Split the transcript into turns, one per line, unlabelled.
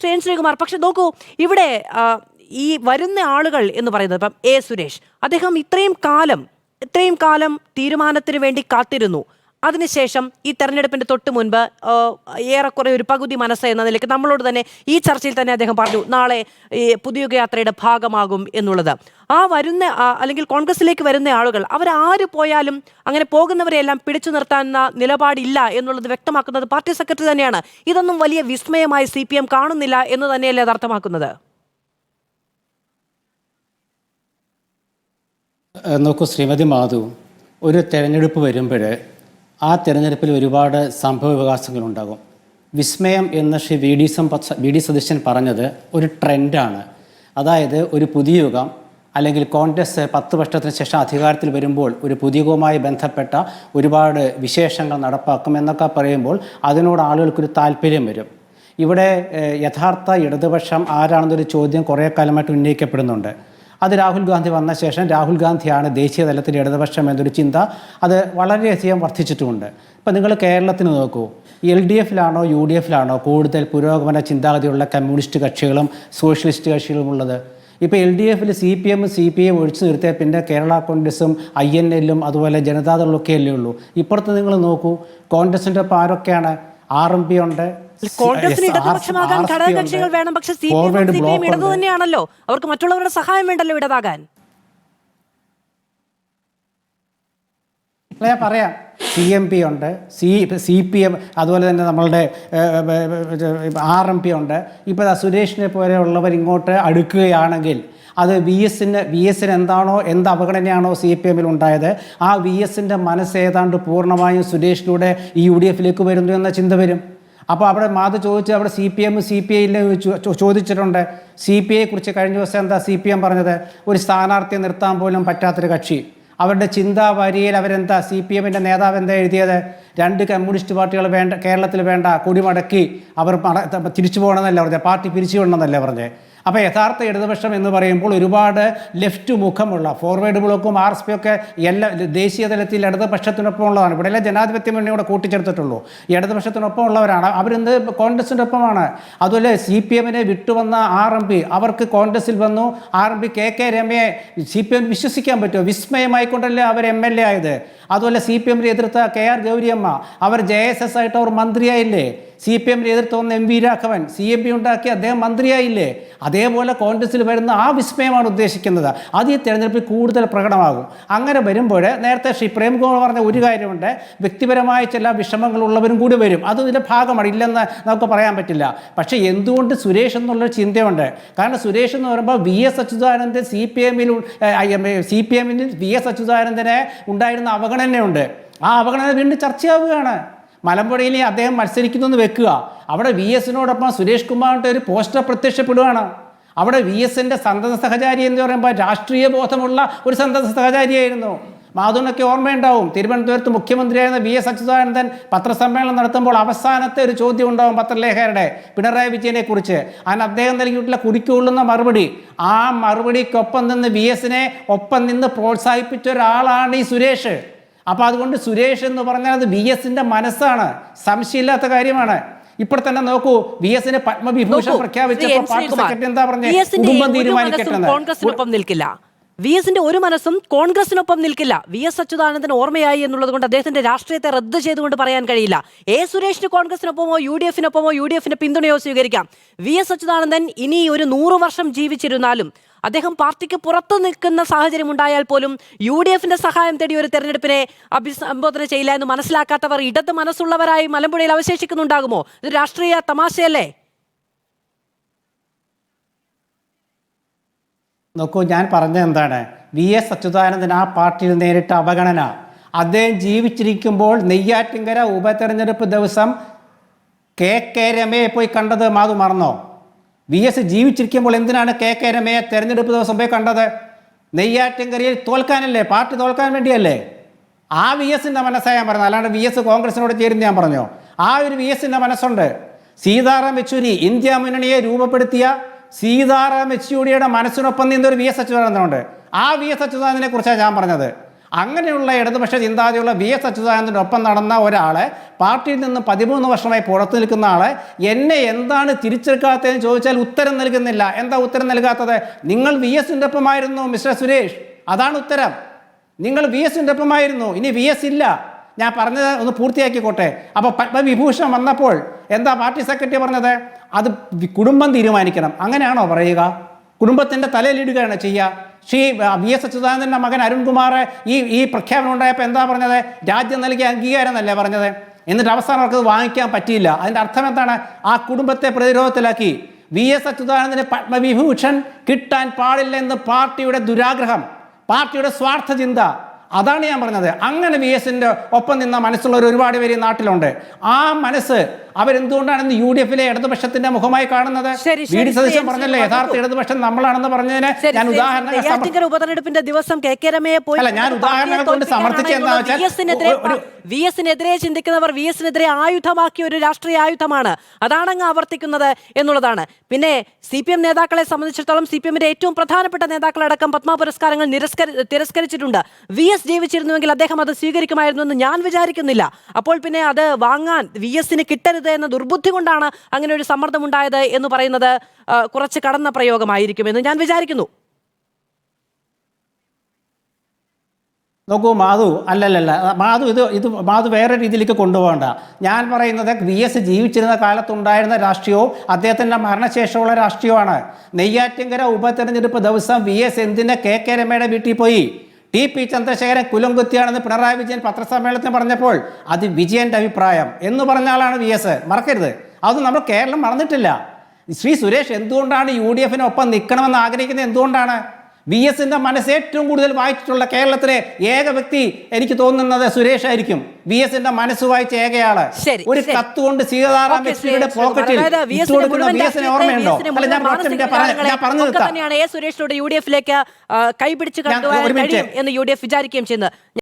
ശ്രീ ശ്രീകുമാർ പക്ഷെ നോക്കൂ ഇവിടെ ഈ വരുന്ന ആളുകൾ എന്ന് പറയുന്നത് ഇപ്പം എ സുരേഷ്. അദ്ദേഹം ഇത്രയും കാലം ഇത്രയും കാലം തീരുമാനത്തിന് വേണ്ടി കാത്തിരുന്നു. അതിനുശേഷം ഈ തെരഞ്ഞെടുപ്പിന്റെ തൊട്ട് മുൻപ് ഏറെക്കുറെ ഒരു പകുതി മനസ്സ് എന്ന നിലയ്ക്ക് നമ്മളോട് തന്നെ ഈ ചർച്ചയിൽ തന്നെ അദ്ദേഹം പറഞ്ഞു നാളെ ഈ പുതിയുഗ യാത്രയുടെ ഭാഗമാകും എന്നുള്ളത്. ആ വരുന്ന അല്ലെങ്കിൽ കോൺഗ്രസിലേക്ക് വരുന്ന ആളുകൾ അവർ ആര് പോയാലും അങ്ങനെ പോകുന്നവരെയെല്ലാം പിടിച്ചു നിർത്താൻ നിലപാടില്ല എന്നുള്ളത് വ്യക്തമാക്കുന്നത് പാർട്ടി സെക്രട്ടറി തന്നെയാണ്. ഇതൊന്നും വലിയ വിസ്മയമായി സി കാണുന്നില്ല എന്ന് തന്നെയല്ലേ അർത്ഥമാക്കുന്നത്
നോക്കൂ ശ്രീമതി മാധു ഒരു തെരഞ്ഞെടുപ്പ് വരുമ്പോൾ ആ തിരഞ്ഞെടുപ്പിൽ ഒരുപാട് സംഭവ വികാസങ്ങളുണ്ടാകും. വിസ്മയം എന്ന ശ്രീ വി ഡി സം വി ഡി സതീശൻ പറഞ്ഞത് ഒരു ട്രെൻഡാണ്. അതായത് ഒരു പുതിയ യുഗം അല്ലെങ്കിൽ കോൺഗ്രസ് പത്ത് വർഷത്തിന് ശേഷം അധികാരത്തിൽ വരുമ്പോൾ ഒരു പുതിയ യുഗവുമായി ബന്ധപ്പെട്ട ഒരുപാട് വിശേഷങ്ങൾ നടപ്പാക്കും എന്നൊക്കെ പറയുമ്പോൾ അതിനോട് ആളുകൾക്കൊരു താല്പര്യം വരും. ഇവിടെ യഥാർത്ഥ ഇടതുപക്ഷം ആരാണെന്നൊരു ചോദ്യം കുറേ കാലമായിട്ട് ഉന്നയിക്കപ്പെടുന്നുണ്ട്. അത് രാഹുൽ ഗാന്ധി വന്ന ശേഷം രാഹുൽ ഗാന്ധിയാണ് ദേശീയ തലത്തിൽ ഇടതുപക്ഷം എന്നൊരു ചിന്ത അത് വളരെയധികം വർദ്ധിച്ചിട്ടുമുണ്ട്. ഇപ്പം നിങ്ങൾ കേരളത്തിന് നോക്കൂ. എൽ ഡി എഫിലാണോ യു ഡി എഫിലാണോ കൂടുതൽ പുരോഗമന ചിന്താഗതിയുള്ള കമ്മ്യൂണിസ്റ്റ് കക്ഷികളും സോഷ്യലിസ്റ്റ് കക്ഷികളും ഉള്ളത് ഇപ്പോൾ എൽ ഡി എഫിൽ സി പി എമ്മും സി പി എം ഒഴിച്ചു നിർത്തിയ പിന്നെ കേരള കോൺഗ്രസും ഐ എൻ എല്ലും അതുപോലെ ജനതാദളൊക്കെ അല്ലേ ഉള്ളൂ. ഇപ്പുറത്ത് നിങ്ങൾ നോക്കൂ. കോൺഗ്രസിന്റെ ഒപ്പം ആരൊക്കെയാണ്? ആർ എം പി ഉണ്ട്
കോൺഗ്രസിന് ഇടതുപക്ഷമാകാൻ ഘടകകക്ഷികൾ വേണം. പക്ഷെ C P M C P M ഇടതു തന്നെയാണല്ലോ അവർക്ക് മറ്റുള്ളവരുടെ സഹായം വേണ്ടല്ലോ ഇടതാകാൻ.
ഞാൻ പറയാം. സി എം പി ഉണ്ട്. സി സി പി എം അതുപോലെ തന്നെ നമ്മളുടെ ആർ എം പി ഉണ്ട്. ഇപ്പോൾ സുരേഷിനെ പോലെയുള്ളവർ ഇങ്ങോട്ട് അടുക്കുകയാണെങ്കിൽ അത് വി എസിന് വി എസിന് എന്താണോ എന്ത് അവഗണനയാണോ സി പി എമ്മിൽ ഉണ്ടായത് ആ വി എസിന്റെ മനസ്സ് ഏതാണ്ട് പൂർണമായും സുരേഷിലൂടെ ഈ യു ഡി എഫിലേക്ക് വരുന്നു എന്ന ചിന്ത വരും. അപ്പോൾ അവിടെ മാധു ചോദിച്ചു അവിടെ C P M C P I ഇല്ലെന്ന് ചോദിച്ചിട്ടുണ്ട്. സി പി ഐയെ കുറിച്ച് കഴിഞ്ഞ ദിവസം എന്താ സി പി എം പറഞ്ഞത്? ഒരു സ്ഥാനാർത്ഥിയെ നിർത്താൻ പോലും പറ്റാത്തൊരു കക്ഷി. അവരുടെ ചിന്താ വരിയിൽ അവരെന്താ? സി പി എമ്മിന്റെ നേതാവ് എന്താ എഴുതിയത്? രണ്ട് കമ്മ്യൂണിസ്റ്റ് പാർട്ടികൾ വേണ്ട കേരളത്തിൽ വേണ്ട കുടിമടക്കി അവർ തിരിച്ചു പോകണമെന്നല്ല പറഞ്ഞത്? പാർട്ടി പിരിച്ചു വിടണമെന്നല്ലേ പറഞ്ഞത്? അപ്പോൾ യഥാർത്ഥ ഇടതുപക്ഷം എന്ന് പറയുമ്പോൾ ഒരുപാട് ലെഫ്റ്റ് മുഖമുള്ള ഫോർവേഡ് ബ്ലോക്കും ആർ എസ് പി ഒക്കെ എല്ലാ ദേശീയ തലത്തിൽ ഇടതുപക്ഷത്തിനൊപ്പം ഉള്ളതാണ് ഇവിടെ എല്ലാം ജനാധിപത്യ മുന്നണിയോടെ കൂട്ടിച്ചേർത്തിട്ടുള്ളൂ. ഇടതുപക്ഷത്തിനൊപ്പം ഉള്ളവരാണ് അവരിന്ന് കോൺഗ്രസിന്റെ ഒപ്പമാണ് അതുപോലെ സി പി എമ്മിനെ വിട്ടുവന്ന ആർ എം പി അവർക്ക് കോൺഗ്രസിൽ വന്നു. R M P K K രമയെ C P M വിശ്വസിക്കാൻ പറ്റുമോ? വിസ്മയമായിക്കൊണ്ടല്ലേ അവർ എം എൽ എ ആയത്? അതുപോലെ സി പി എമ്മിനെ എതിർത്ത കെ ആർ ഗൗരിയമ്മ അവർ ജെ എസ് എസ് ആയിട്ട് അവർ മന്ത്രിയായില്ലേ? സി പി എം എതിർത്ത് വന്ന M V Raghavan C M P ഉണ്ടാക്കി അദ്ദേഹം മന്ത്രിയായില്ലേ? അതേപോലെ കോൺഗ്രസിൽ വരുന്ന ആ വിസ്മയമാണ് ഉദ്ദേശിക്കുന്നത്. അത് ഈ തെരഞ്ഞെടുപ്പിൽ കൂടുതൽ പ്രകടമാകും. അങ്ങനെ വരുമ്പോൾ നേരത്തെ ശ്രീ പ്രേംകുമാർ പറഞ്ഞ ഒരു കാര്യമുണ്ട്. വ്യക്തിപരമായ ചില വിഷമങ്ങളുള്ളവരും കൂടി വരും. അത് ഇതിന്റെ ഭാഗമാണ്. ഇല്ലെന്ന് നമുക്ക് പറയാൻ പറ്റില്ല. പക്ഷേ എന്തുകൊണ്ട് സുരേഷ് എന്നുള്ളൊരു ചിന്തയുണ്ട്. കാരണം സുരേഷ് എന്ന് പറയുമ്പോൾ V S Achuthanandan C P എമ്മിൽ സി പി എമ്മിൽ വി എസ് അച്യുതാനന്ദനെ ഉണ്ടായിരുന്ന അവഗണനയുണ്ട്. ആ അവഗണന വീണ്ടും ചർച്ചയാവുകയാണ്. മലമ്പുഴയിൽ അദ്ദേഹം മത്സരിക്കുന്നു എന്ന് വെക്കുക. അവിടെ വി എസിനോടൊപ്പം സുരേഷ് കുമാറിന്റെ ഒരു പോസ്റ്റർ പ്രത്യക്ഷപ്പെടുകയാണ് അവിടെ വി എസിന്റെ സന്തത സഹചാരി എന്ന് പറയുമ്പോൾ രാഷ്ട്രീയ ബോധമുള്ള ഒരു സന്തത സഹചാരിയായിരുന്നു. മാധുവിനൊക്കെ ഓർമ്മയുണ്ടാവും. തിരുവനന്തപുരത്ത് മുഖ്യമന്ത്രിയായിരുന്ന വി എസ് അച്യുതാനന്ദൻ പത്രസമ്മേളനം നടത്തുമ്പോൾ അവസാനത്തെ ഒരു ചോദ്യം ഉണ്ടാവും പത്രലേഖകരുടെ പിണറായി വിജയനെ കുറിച്ച്. അതിന് അദ്ദേഹം നൽകിയിട്ടുള്ള കുടിക്കുള്ളുന്ന മറുപടി ആ മറുപടിക്കൊപ്പം നിന്ന് വി എസിനെ ഒപ്പം നിന്ന് പ്രോത്സാഹിപ്പിച്ച ഒരാളാണ് ഈ സുരേഷ്. അപ്പോൾ അതുകൊണ്ട് സുരേഷ് എന്ന് പറഞ്ഞാൽ അത് വി എസിന്റെ മനസ്സാണ്. സംശയമില്ലാത്ത കാര്യമാണ്. ഇപ്പോൾ തന്നെ നോക്കൂ വി എസിന് പത്മവിഭൂഷൺ പ്രഖ്യാപിച്ചപ്പോൾ. പാർട്ടി സെക്രട്ടറി എന്താ പറഞ്ഞത് കുടുംബം തീരുമാനിക്കട്ടെ
കോൺഗ്രസിനൊപ്പം നിൽക്കില്ല. വി എസിന്റെ ഒരു മനസ്സും കോൺഗ്രസിനൊപ്പം നിൽക്കില്ല. വി എസ് അച്യുതാനന്ദൻ ഓർമ്മയായി എന്നുള്ളത് കൊണ്ട് അദ്ദേഹത്തിന്റെ രാഷ്ട്രീയത്തെ റദ്ദ് ചെയ്തുകൊണ്ട് പറയാൻ കഴിയില്ല. എ സുരേഷിന് കോൺഗ്രസിനൊപ്പമോ യു ഡി എഫിനൊപ്പമോ യു ഡി എഫിന്റെ പിന്തുണയോ സ്വീകരിക്കാം. വി എസ് അച്യുതാനന്ദൻ ഇനി ഒരു നൂറ് വർഷം ജീവിച്ചിരുന്നാലും അദ്ദേഹം പാർട്ടിക്ക് പുറത്തു നിൽക്കുന്ന സാഹചര്യം ഉണ്ടായാൽ പോലും യു ഡി എഫിന്റെ സഹായം തേടി ഒരു തെരഞ്ഞെടുപ്പിനെ അഭിസംബോധന ചെയ്യില്ല എന്ന് മനസ്സിലാക്കാത്തവർ ഇടത് മനസ്സുള്ളവരായി മലമ്പുഴയിൽ അവശേഷിക്കുന്നുണ്ടാകുമോ? ഇത് രാഷ്ട്രീയ തമാശയല്ലേ?
നോക്കൂ ഞാൻ പറഞ്ഞത് എന്താണ്? വി എസ് അച്യുതാനന്ദൻ ആ പാർട്ടിയിൽ നേരിട്ട അവഗണന. അദ്ദേഹം ജീവിച്ചിരിക്കുമ്പോൾ നെയ്യാറ്റിങ്കര ഉപതെരഞ്ഞെടുപ്പ് ദിവസം കെ കെ രമയെ പോയി കണ്ടത് മാധു മറന്നോ? വി എസ് ജീവിച്ചിരിക്കുമ്പോൾ എന്തിനാണ് കെ കെ രമയെ തെരഞ്ഞെടുപ്പ് ദിവസം പോയി കണ്ടത്? നെയ്യാറ്റിങ്കരയിൽ തോൽക്കാനല്ലേ? പാർട്ടി തോൽക്കാൻ വേണ്ടിയല്ലേ? ആ വി എസിന്റെ മനസ്സാണ് ഞാൻ പറഞ്ഞത് അല്ലാണ്ട് വി എസ് കോൺഗ്രസിനോട് ചേരുന്ന ഞാൻ പറഞ്ഞോ? ആ ഒരു വി എസിന്റെ മനസ്സുണ്ട്. സീതാറാം യെച്ചൂരി ഇന്ത്യ മുന്നണിയെ രൂപപ്പെടുത്തിയ സീതാറാം യെച്ചൂരിയുടെ മനസ്സിനൊപ്പം നിന്നൊരു വി എസ് അച്യുതാനന്ദനുണ്ട്. ആ വി എസ് അച്യുതാനന്ദനെ കുറിച്ചാണ് ഞാൻ പറഞ്ഞത്. അങ്ങനെയുള്ള ഇടതുപക്ഷ ചിന്താഗതിയുള്ള വി എസ് ഒപ്പം നടന്ന ഒരാളെ പാർട്ടിയിൽ നിന്ന് പതിമൂന്ന് വർഷമായി പുറത്തു നിൽക്കുന്ന ആളെ എന്നെ എന്താണ് തിരിച്ചെടുക്കാത്തതെന്ന് ചോദിച്ചാൽ ഉത്തരം നൽകുന്നില്ല. എന്താ ഉത്തരം നൽകാത്തത്? നിങ്ങൾ വി എസിന്റെ ഒപ്പമായിരുന്നു മിസ്റ്റർ സുരേഷ്. അതാണ് ഉത്തരം. നിങ്ങൾ വി എസിന്റെ ഒപ്പമായിരുന്നു. ഇനി വി എസ് ഇല്ല. ഞാൻ പറഞ്ഞത് ഒന്ന് പൂർത്തിയാക്കിക്കോട്ടെ. അപ്പോൾ പത്മവിഭൂഷൺ വന്നപ്പോൾ എന്താ പാർട്ടി സെക്രട്ടറി പറഞ്ഞത്? അത് കുടുംബം തീരുമാനിക്കണം. അങ്ങനെയാണോ പറയുക? കുടുംബത്തിന്റെ തലയിലിടുകയാണ് ചെയ്യുക. ശ്രീ വി എസ് അച്യുതാനന്ദന്റെ മകൻ അരുൺകുമാർ ഈ ഈ പ്രഖ്യാപനം ഉണ്ടായപ്പോൾ എന്താ പറഞ്ഞത്? രാജ്യം നൽകിയ അംഗീകാരം എന്നല്ലേ പറഞ്ഞത്? എന്നിട്ട് അവസാനം അവർക്ക് വാങ്ങിക്കാൻ പറ്റിയില്ല. അതിന്റെ അർത്ഥം എന്താണ്? ആ കുടുംബത്തെ പ്രതിരോധത്തിലാക്കി. വി എസ് അച്യുതാനന്ദന് പത്മവിഭൂഷൺ കിട്ടാൻ പാടില്ല എന്ന് പാർട്ടിയുടെ ദുരാഗ്രഹം പാർട്ടിയുടെ സ്വാർത്ഥ ചിന്ത അതാണ് ഞാൻ പറഞ്ഞത്. അങ്ങനെ വി എസിന്റെ ഒപ്പം നിന്ന മനസ്സുള്ളവർ ഒരുപാട് പേര് നാട്ടിലുണ്ട്. ആ മനസ്സ് അവരെന്തുകൊണ്ടാണ് ഇന്ന് യു ഡി എഫിലെ ഇടതുപക്ഷത്തിന്റെ മുഖമായി കാണുന്നത്? വി ഡി സതീശൻ പറഞ്ഞല്ലോ യഥാർത്ഥ ഇടതുപക്ഷം നമ്മളാണെന്ന് പറഞ്ഞതിന് ഞാൻ ഉദാഹരണം
ഉപതെരഞ്ഞെടുപ്പിന്റെ ദിവസം കെ കെ രമയെ പോയി
അല്ല, ഞാൻ ഉദാഹരണങ്ങൾ കൊണ്ട് സമർത്ഥിച്ച എന്താ വെച്ചാൽ
വി എസിനെതിരെ വി എസിനെതിരെ ചിന്തിക്കുന്നവർ വി എസിനെതിരെ ആയുധമാക്കിയ ഒരു രാഷ്ട്രീയ ആയുധമാണ്. അതാണ് അങ്ങ് ആവർത്തിക്കുന്നത് എന്നുള്ളതാണ്. പിന്നെ സി പി എം നേതാക്കളെ സംബന്ധിച്ചിടത്തോളം സി പി എമ്മിന്റെ ഏറ്റവും പ്രധാനപ്പെട്ട നേതാക്കളടക്കം പത്മ പുരസ്കാരങ്ങൾ നിരസ്കരി തിരസ്കരിച്ചിട്ടുണ്ട്. വി എസ് ജീവിച്ചിരുന്നുവെങ്കിൽ അദ്ദേഹം അത് സ്വീകരിക്കുമായിരുന്നു എന്ന് ഞാൻ വിചാരിക്കുന്നില്ല. അപ്പോൾ പിന്നെ അത് വാങ്ങാൻ വി എസിന് കിട്ടരുത് എന്ന ദുർബുദ്ധി കൊണ്ടാണ് അങ്ങനെ ഒരു സമ്മർദ്ദം ഉണ്ടായത് എന്ന് പറയുന്നത് കുറച്ച് കടന്ന പ്രയോഗമായിരിക്കും എന്ന് ഞാൻ വിചാരിക്കുന്നു.
നോക്കൂ മാധു അല്ലല്ലല്ല മാധു ഇത് ഇത് മാധു വേറെ രീതിയിലേക്ക് കൊണ്ടുപോകണ്ട. ഞാൻ പറയുന്നത് വി എസ് ജീവിച്ചിരുന്ന കാലത്തുണ്ടായിരുന്ന രാഷ്ട്രീയവും അദ്ദേഹത്തിന്റെ മരണശേഷമുള്ള രാഷ്ട്രീയമാണ് നെയ്യാറ്റിങ്കര ഉപതെരഞ്ഞെടുപ്പ് ദിവസം വി എസ് എന്തിന്റെ കെ കെ രമയുടെ വീട്ടിൽ പോയി? ടി പി ചന്ദ്രശേഖരൻ കുലംകുത്തിയാണെന്ന് പിണറായി വിജയൻ പത്രസമ്മേളനത്തിൽ പറഞ്ഞപ്പോൾ അത് വിജയന്റെ അഭിപ്രായം എന്ന് പറഞ്ഞ ആളാണ് വി എസ്. മറക്കരുത്. അത് നമ്മൾ കേരളം മറന്നിട്ടില്ല. ശ്രീ സുരേഷ് എന്തുകൊണ്ടാണ് യു ഡി എഫിനൊപ്പം നിൽക്കണമെന്ന് ആഗ്രഹിക്കുന്നത് എന്തുകൊണ്ടാണ്? വി എസിന്റെ മനസ്സ് ഏറ്റവും കൂടുതൽ വായിച്ചിട്ടുള്ള കേരളത്തിലെ ഏക വ്യക്തി എനിക്ക് തോന്നുന്നത് സുരേഷ് ആയിരിക്കും. വി എസിന്റെ മനസ്സ് വായിച്ച
ഏകയാൾ.
ഒരു. കത്ത് കൊണ്ട് സീതാറാം യെച്ചൂരിയുടെ പോക്കറ്റിൽ ഓർമ്മയുണ്ടോ? അല്ല ഞാൻ പറഞ്ഞു
എ സുരേഷിലൂടെ യു ഡി എഫിലേക്ക് കൈപിടിച്ച് എന്ന് യു ഡി എഫ് വിചാരിക്കുകയും ചെയ്യുന്നത്